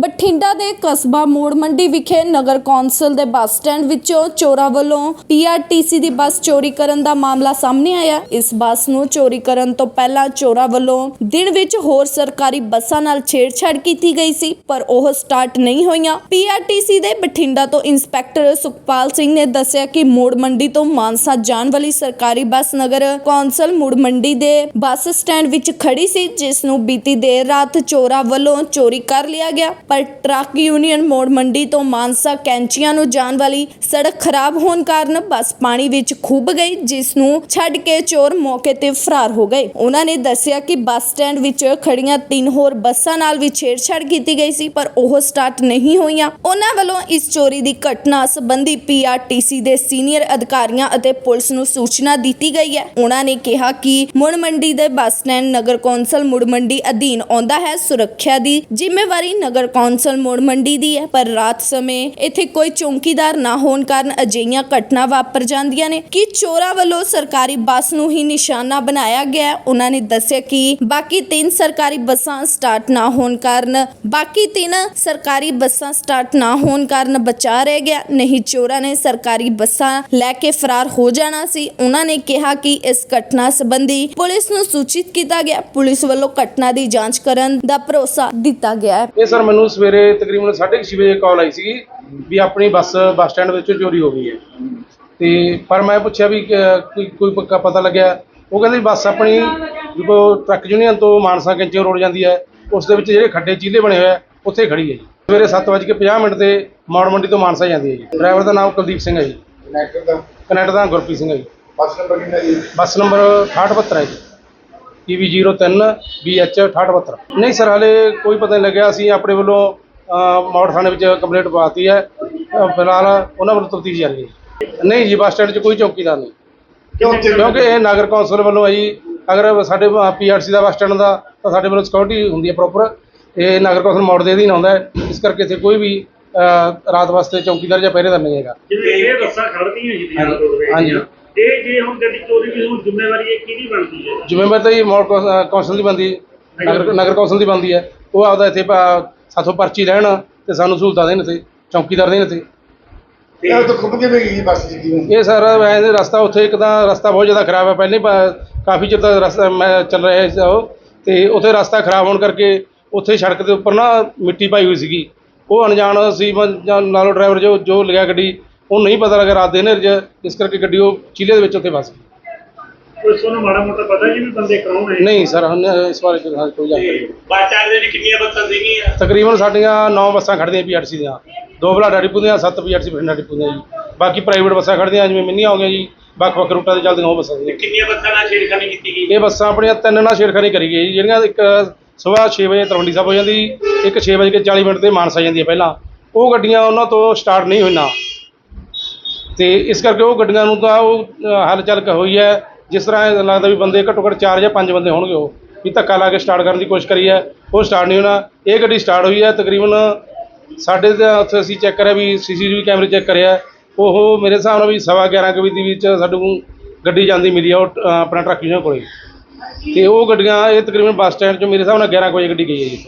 ਬਠਿੰਡਾ ਦੇ ਕਸਬਾ ਮੋੜ ਮੰਡੀ ਵਿਖੇ ਨਗਰ ਕੌਂਸਲ ਦੇ ਬੱਸ ਸਟੈਂਡ ਵਿੱਚੋਂ ਚੋਰਾਂ ਵੱਲੋਂ ਪੀਆਰਟੀਸੀ ਦੀ ਬੱਸ ਚੋਰੀ ਕਰਨ ਦਾ ਮਾਮਲਾ ਸਾਹਮਣੇ ਆਇਆ। ਇਸ ਬੱਸ ਨੂੰ ਚੋਰੀ ਕਰਨ ਤੋਂ ਪਹਿਲਾਂ ਚੋਰਾਂ ਵੱਲੋਂ ਦਿਨ ਵਿੱਚ ਹੋਰ ਸਰਕਾਰੀ ਬੱਸਾਂ ਨਾਲ ਛੇੜਛਾੜ ਕੀਤੀ ਗਈ ਸੀ, ਪਰ ਉਹ ਸਟਾਰਟ ਨਹੀਂ ਹੋਈਆਂ। ਪੀਆਰਟੀਸੀ ਦੇ ਬਠਿੰਡਾ ਤੋਂ ਇੰਸਪੈਕਟਰ ਸੁਖਪਾਲ ਸਿੰਘ ਨੇ ਦੱਸਿਆ ਕਿ ਮੋੜ ਮੰਡੀ ਤੋਂ ਮਾਨਸਾ ਜਾਣ ਵਾਲੀ ਸਰਕਾਰੀ ਬੱਸ ਨਗਰ ਕੌਂਸਲ ਮੋੜ ਮੰਡੀ ਦੇ ਬੱਸ ਸਟੈਂਡ ਵਿੱਚ ਖੜੀ ਸੀ, ਜਿਸ ਨੂੰ ਬੀਤੀ ਦੇਰ ਰਾਤ ਚੋਰਾਂ ਵੱਲੋਂ ਚੋਰੀ ਕਰ ਲਿਆ ਗਿਆ। ਪਰ ਟਰੱਕ ਯੂਨੀਅਨ ਮੋੜ ਮੰਡੀ ਤੋਂ ਮਾਨਸਾ ਕੈਂਚੀਆਂ ਨੂੰ ਜਾਣ ਵਾਲੀ ਸੜਕ ਖਰਾਬ ਹੋਣ ਕਾਰਨ ਬੱਸ ਪਾਣੀ ਵਿੱਚ ਖੁੱਭ ਗਈ, ਜਿਸ ਨੂੰ ਛੱਡ ਕੇ ਚੋਰ ਮੌਕੇ ਤੇ ਫਰਾਰ ਹੋ ਗਏ। ਉਹਨਾਂ ਨੇ ਦੱਸਿਆ ਕਿ ਬੱਸ ਸਟੈਂਡ ਵਿੱਚ ਖੜੀਆਂ ਤਿੰਨ ਹੋਰ ਬੱਸਾਂ ਨਾਲ ਵੀ ਛੇੜਛਾੜ ਕੀਤੀ ਗਈ ਸੀ, ਪਰ ਉਹ ਸਟਾਰਟ ਨਹੀਂ ਹੋਈਆਂ। ਉਹਨਾਂ ਵੱਲੋਂ ਇਸ ਚੋਰੀ ਦੀ ਘਟਨਾ ਸੰਬੰਧੀ ਪੀਆਰਟੀਸੀ ਦੇ ਸੀਨੀਅਰ ਅਧਿਕਾਰੀਆਂ ਅਤੇ ਪੁਲਿਸ ਨੂੰ ਸੂਚਨਾ ਦਿੱਤੀ ਗਈ ਹੈ। ਉਹਨਾਂ ਨੇ ਕਿਹਾ ਕਿ ਮੁੜ ਮੰਡੀ ਦੇ ਬੱਸ ਸਟੈਂਡ ਨਗਰ ਕੌਂਸਲ ਮੁੜ ਮੰਡੀ ਅਧੀਨ ਆਉਂਦਾ ਹੈ। ਸੁਰੱਖਿਆ ਦੀ ਜ਼ਿੰਮੇਵਾਰੀ ਨਗਰ ਕੌਂਸਲ ਮੁੜ ਮੰਡੀ ਦੀ ਹੈ, ਪਰ ਰਾਤ ਸਮੇਂ ਇੱਥੇ ਕੋਈ ਚੌਕੀਦਾਰ ਨਾ ਹੋਣ ਕਾਰਨ ਅਜਿਹੀਆਂ ਘਟਨਾ ਵਾਪਰ ਜਾਂਦੀਆਂ ਨੇ। ਕਿ ਚੋਰਾਂ ਵੱਲੋਂ ਸਰਕਾਰੀ ਬੱਸ ਨੂੰ ਹੀ ਨਿਸ਼ਾਨਾ ਬਣਾਇਆ ਗਿਆ? ਹੈ। ਉਹਨਾਂ ਨੇ ਦੱਸਿਆ ਕਿ ਬਾਕੀ ਤਿੰਨ ਸਰਕਾਰੀ ਬੱਸਾਂ ਸਟਾਰਟ ਨਾ ਹੋਣ ਕਾਰਨ, ਬਾਕੀ ਤਿੰਨ ਸਰਕਾਰੀ ਬੱਸਾਂ ਸਟਾਰਟ ਨਾ ਹੋਣ ਕਾਰਨ ਬਚਾ ਰਹਿ ਗਿਆ। ਨਹੀਂ, ਚੋਰਾਂ ਨੇ ਸਰਕਾਰੀ ਬੱਸਾਂ ਲੈ ਕੇ ਫਰਾਰ ਹੋ ਜਾਣਾ ਸੀ। ਉਹਨਾਂ ਨੇ ਕਿਹਾ ਕਿ ਇਸ ਘਟਨਾ ਸੰਬੰਧੀ ਪੁਲਿਸ ਨੂੰ ਸੂਚਿਤ ਕੀਤਾ ਗਿਆ। ਪੁਲਿਸ ਵੱਲੋਂ ਘਟਨਾ ਦੀ ਜਾਂਚ ਕਰਨ ਦਾ ਭਰੋਸਾ ਦਿੱਤਾ ਗਿਆ ਹੈ। ਇਹ ਸਰ ਮੈਨੂੰ ਸਵੇਰੇ ਤਕਰੀਬਨ 6:30 ਵਜੇ ਕਾਲ ਆਈ ਸੀਗੀ ਵੀ ਆਪਣੀ ਬੱਸ ਬੱਸ ਸਟੈਂਡ ਵਿੱਚ ਚੋਰੀ ਹੋ ਗਈ ਹੈ। ਤੇ ਪਰ ਮੈਂ ਪੁੱਛਿਆ ਵੀ ਕੋਈ ਕੋਈ ਪੱਕਾ ਪਤਾ ਲੱਗਿਆ? ਉਹ ਕਹਿੰਦੇ ਬੱਸ ਆਪਣੀ ਜਦੋਂ ਟਰੱਕ ਯੂਨੀਅਨ ਤੋਂ ਮਾਨਸਾ ਕੈਂਚੀ ਰੋਡ ਜਾਂਦੀ ਹੈ ਉਸ ਦੇ ਵਿੱਚ ਜਿਹੜੇ ਖੱਡੇ ਚੀਲੇ ਬਣੇ ਹੋਏ ਆ ਉੱਥੇ ਖੜੀ ਹੈ ਜੀ। ਸਵੇਰੇ 7:50 ਮਿੰਟ ਤੇ ਮੌੜ ਮੰਡੀ ਤੋਂ ਮਾਨਸਾ ਜਾਂਦੀ ਹੈ ਜੀ। ਡਰਾਈਵਰ ਦਾ ਨਾਮ ਕੁਲਦੀਪ ਸਿੰਘ ਹੈ ਜੀ। ਕਨੈਕਟਰ ਦਾ? ਕਨੈਕਟਰ ਦਾ ਗੁਰਪ੍ਰੀਤ ਸਿੰਘ ਹੈ ਜੀ। ਬੱਸ ਨੰਬਰ ਕਿੰਨਾ ਜੀ? ਬੱਸ ਨੰਬਰ 6872 ਹੈ ਜੀ। PV03 BH 6872 ਨਹੀਂ ਸਰ ਹਲੇ ਕੋਈ ਪਤਾ ਨਹੀਂ ਲੱਗਿਆ। ਅਸੀਂ ਆਪਣੇ ਵੱਲੋਂ ਮੌੜ ਥਾਣੇ ਵਿੱਚ ਕੰਪਲੇਂਟ ਪਾਤੀ ਹੈ। ਫਿਲਹਾਲ ਉਹਨਾਂ ਵੱਲੋਂ ਤਫਤੀਸ਼ ਜਾਰੀ ਹੈ। ਨਹੀਂ ਜੀ ਬੱਸ ਸਟੈਂਡ 'ਚ ਕੋਈ ਚੌਕੀਦਾਰ ਨਹੀਂ। ਕਿਉਂ ਕਿਉਂਕਿ ਇਹ ਨਗਰ ਕੌਂਸਲ ਵੱਲੋਂ ਹੈ ਜੀ। ਅਗਰ ਸਾਡੇ ਪੀਆਰਸੀ ਦਾ ਬੱਸ ਸਟੈਂਡ ਦਾ ਤਾਂ ਸਾਡੇ ਵੱਲੋਂ ਸਿਕਿਉਰਿਟੀ ਹੁੰਦੀ ਹੈ ਪ੍ਰੋਪਰ ਇਹ ਨਗਰ ਕੌਂਸਲ ਮੌੜ ਦੇ ਅਧੀਨ ਆਉਂਦਾ ਹੈ। ਇਸ ਕਰਕੇ ਇੱਥੇ ਕੋਈ ਵੀ ਰਾਤ ਵਾਸਤੇ ਚੌਕੀਦਾਰ ਜਾਂ ਪਹਿਰੇਦਾਰ ਨਹੀਂ ਹੈਗਾ। ਇਹ ਬੱਸਾਂ ਖੜਦੀਆਂ ਜੀ ਹਾਂਜੀ, ਇਹ ਜੇ ਹੁਣ ਗੱਡੀ ਚੋਰੀ ਦੀ ਹੁਣ ਜ਼ਿੰਮੇਵਾਰੀ ਇਹ ਕਿਹਦੀ ਬਣਦੀ ਹੈ? ਜ਼ਿੰਮੇਵਾਰੀ ਤਾਂ ਜੀ ਅਹ, ਕੌਂਸਲ ਦੀ ਬਣਦੀ ਹੈ। ਨਗਰ ਨਗਰ ਕੌਂਸਲ ਦੀ ਬਣਦੀ ਹੈ। ਉਹ ਆਪਦਾ ਇੱਥੇ ਪ- ਸਾਥੋਂ ਪਰਚੀ ਲੈਣ ਤੇ ਸਾਨੂੰ ਸਹੂਲਤਾਂ ਦੇਣ ਤੇ ਚੌਕੀਦਾਰ ਦੇਣ ਤੇ ਇਹ ਤਾਂ ਖੁੱਬ ਕੇ ਗਈ ਬੱਸ ਜੀ ਕਿਵੇਂ ਇਹ ਸਰ ਵੈਸੇ ਰਸਤਾ ਉੱਥੇ ਇੱਕ ਤਾਂ ਰਸਤਾ ਬਹੁਤ ਜ਼ਿਆਦਾ ਖਰਾਬ ਹੈ। ਪਹਿਲੇ ਪ- ਕਾਫੀ ਚਿਰ ਤੱਕ ਰਸਤਾ ਮੈਂ ਚੱਲ ਰਿਹਾ ਸੀ ਉਹ। ਤੇ ਉੱਥੇ ਰਸਤਾ ਖਰਾਬ ਹੋਣ ਕਰਕੇ ਉੱਥੇ ਸੜਕ ਦੇ ਉੱਪਰ ਨਾ ਮਿੱਟੀ ਪਾਈ ਹੋਈ ਸੀਗੀ। ਉਹ ਅਣਜਾਣ ਸੀ ਮ- ਜਾਂ ਨਾਲੋਂ ਡਰਾਈਵਰ ਜੋ ਜੋ ਲਿਆ ਗੱਡੀ ਉਹ ਨਹੀਂ ਪਤਾ ਲੱਗਾ ਰਾਤ ਦੇ ਹਨੇਰੇ 'ਚ ਇਸ ਕਰਕੇ ਗੱਡੀ ਉਹ ਚੀਲੇ ਦੇ ਵਿੱਚ ਉੱਥੇ ਫਸ ਗਈ। ਕੋਈ ਤੁਹਾਨੂੰ ਮਾੜਾ ਮੋਟਾ ਪਤਾ ਜੀ ਵੀ ਬੰਦੇ ਕੌਣ ਹੈ ਨਹੀਂ ਸਰ ਹੁਣ ਇਸ ਬਾਰੇ ਕੋਈ ਕੋਈ ਜਾਣਕਾਰੀ ਨਹੀਂ। ਬੱਸ ਦੇ ਵਿੱਚ ਕਿੰਨੀਆਂ ਬੱਸਾਂ ਸੀਗੀਆਂ? ਤਕਰੀਬਨ ਸਾਡੀਆਂ 9 ਬੱਸਾਂ ਖੜਦੀਆਂ ਪੀਆਰਸੀ ਦੀਆਂ। ਦੋ ਬਲਾਡਾ ਡਿਪੂ ਦੀਆਂ 7 ਪੀਆਰਸੀ ਬਠਿੰਡਾ ਡਿਪੂ ਦੀਆਂ ਜੀ। ਬਾਕੀ ਪ੍ਰਾਈਵੇਟ ਬੱਸਾਂ ਖੜਦੀਆਂ ਜਿਵੇਂ ਮਿੰਨੀਆਂ ਹੋ ਗਈਆਂ ਜੀ ਵੱਖ ਵੱਖ ਰੂਟਾਂ ਤੇ ਚੱਲਦੀਆਂ ਉਹ ਬੱਸਾਂ ਦੀਆਂ ਕਿੰਨੀਆਂ ਬੱਸਾਂ ਨਾਲ ਛੇੜਖਾਨੀ ਕੀਤੀ ਗਈ? ਇਹ ਬੱਸਾਂ ਆਪਣੀਆਂ ਤਿੰਨ ਨਾਲ ਛੇੜਖਾਨੀ ਕਰੀ ਗਈ ਜੀ ਜਿਹੜੀਆਂ ਇੱਕ ਸਵੇਰ 6 ਵਜੇ ਤਲਵੰਡੀ ਸਾਹਿਬ ਹੋ ਜਾਂਦੀ ਇੱਕ 6 ਵਜੇ ਕੇ 40 ਮਿੰਟ ਤੇ ਮਾਨਸਾ ਜਾਂਦੀ ਹੈ ਪਹਿਲਾਂ। ਉਹ ਗੱਡੀਆਂ ਉਹਨਾਂ ਤੋਂ ਸਟਾਰਟ ਨਹੀਂ ਹੋਈਆਂ। ਤੇ ਇਸ ਕਰਕੇ ਉਹ ਗੱਡੀਆਂ ਨੂੰ ਤਾਂ ਉਹ ਅ, ਹਲਚਲ ਕ ਹੋਈ ਹੈ। ਜਿਸ ਤਰ੍ਹਾਂ ਲੱਗਦਾ ਵੀ ਬੰਦੇ ਘੱਟੋ ਘੱਟ 4 ਜਾਂ 5 ਬੰਦੇ ਹੋਣਗੇ ਉਹ। ਵੀ ਧੱਕਾ ਲਾ ਕੇ ਸਟਾਰਟ ਕਰਨ ਦੀ ਕੋਸ਼ਿਸ਼ ਕਰੀ ਹੈ। ਉਹ ਸਟਾਰਟ ਨਹੀਂ ਹੋਣਾ। ਇਹ ਗੱਡੀ ਸਟਾਰਟ ਹੋਈ ਹੈ ਤਕਰੀਬਨ ਸਾਡੇ ਤਾਂ ਉੱਥੇ ਅਸੀਂ ਚੈੱਕ ਕਰਿਆ ਵੀ ਸੀਸੀਟੀਵੀ ਕੈਮਰੇ ਚੈੱਕ ਕਰਿਆ। ਉਹ ਮੇਰੇ ਹਿਸਾਬ ਨਾਲ ਵੀ ਸਵਾ 11 ਕੁ ਵਜੇ ਦੇ ਵਿੱਚ ਸਾਨੂੰ ਗੱਡੀ ਜਾਂਦੀ ਮਿਲੀ ਆ ਉਹ ਅ, ਆਪਣਾ ਟਰੱਕ ਯੂਨੀਅਨ ਕੋਲੇ। ਤੇ ਉਹ ਗੱਡੀਆਂ ਇਹ ਤਕਰੀਬਨ ਬੱਸ ਸਟੈਂਡ 'ਚੋਂ ਮੇਰੇ ਹਿਸਾਬ ਨਾਲ 11 ਕੁ ਵਜੇ ਗੱਡੀ ਗਈ ਹੈ ਜੀ